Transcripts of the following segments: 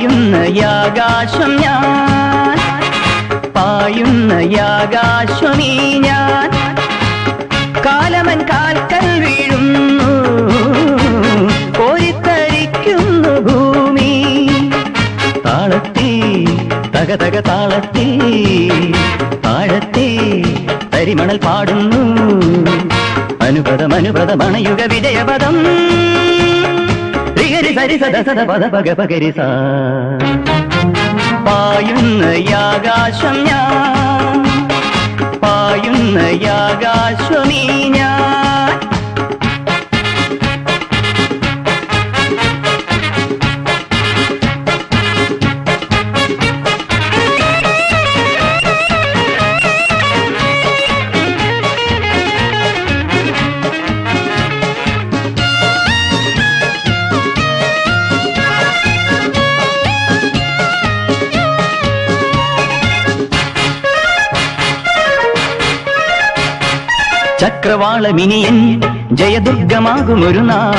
പായുന്ന യാകാശം ഞാൻ. പായുന്ന യാകാശമീ ഞാൻ. കാലമൻ കാൽക്കൽ വീഴുന്നു. കോരിത്തരിക്കുന്നു ഭൂമി. താളത്തി തക തക താളത്തി താഴത്തി തരിമണൽ പാടുന്നു. അനുപദം അനുപദം അണയുക വിജയപദം. രിഗരി സരി സദ സദ പദ പക പകരി സാ. പായുന്ന യാകാശം ഞാൻ പായുന്ന യാകാശമീ ഞാൻ ചക്രവാള മിനിയൻ ജയദുർഗമാകും ഒരു നാൾ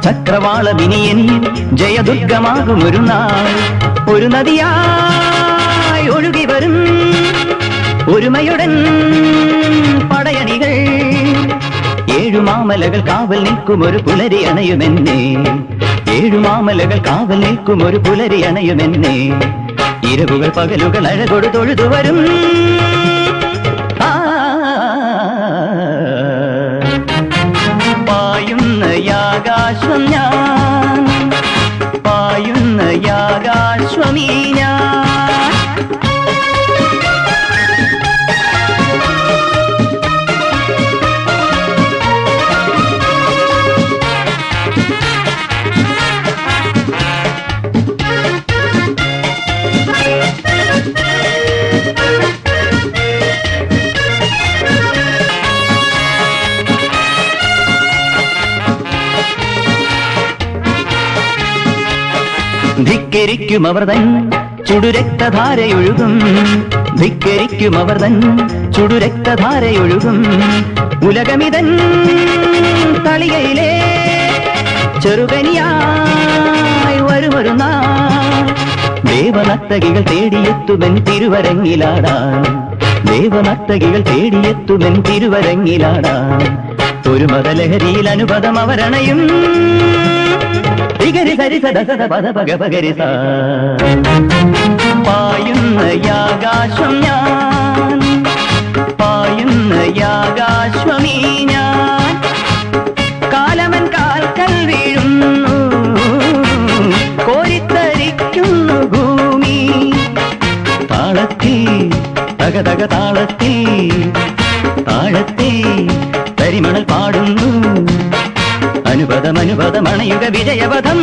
ചക്രവാള മിനിയൻ ജയദുർഗമാകും ഒരു നാൾ ഒരു നദിയായി ഒഴുകി വരും ഒരുമയുടൻ പടയണികൾ. ഏഴുമാമലകൾ കാവൽ നിൽക്കും ഒരു പുലരി അണയുമെന്നെ. ഏഴു മാമലകൾ കാവൽ നിൽക്കും ഒരു പുലരി അണയുമെന്നെ. ഇരവുകൾ പകലുകൾ അഴകൊടു തൊഴുതു വരും ¡Gracias! ധിക്കരിക്കും അവർ തൻ ചുടുരക്തധാരയൊഴുകും. ധിക്കരിക്കും അവർ തൻ ചുടുരക്തധാരയൊഴുകും. ഉലകമിതൻ തളികയിലെ ചെറുകനിയായി വരുമൊരു നാൾ. തേടിയെത്തുമൻ തിരുവരങ്ങിലാടാൻ ദേവനർത്തകികൾ തേടിയെത്തുമെൻ തിരുവരങ്ങിലാടാൻ ഒരു മതലഹരിയിൽ അനുപദം അവരണയും. സരി സദ സദ പദ പക പകരി പായുന്ന യാകാശം ഞാൻ. പായുന്ന യാകാശ്വമീ ഞാൻ. കാലമൻ കാൽക്കൽ വീഴുന്നു. കോരിത്തരിക്കുന്നു ഭൂമി. താളത്തി തക തക താളത്തി താഴത്തി തരിമണൽ പാടുന്നു. അനുപദം വിജയപഥം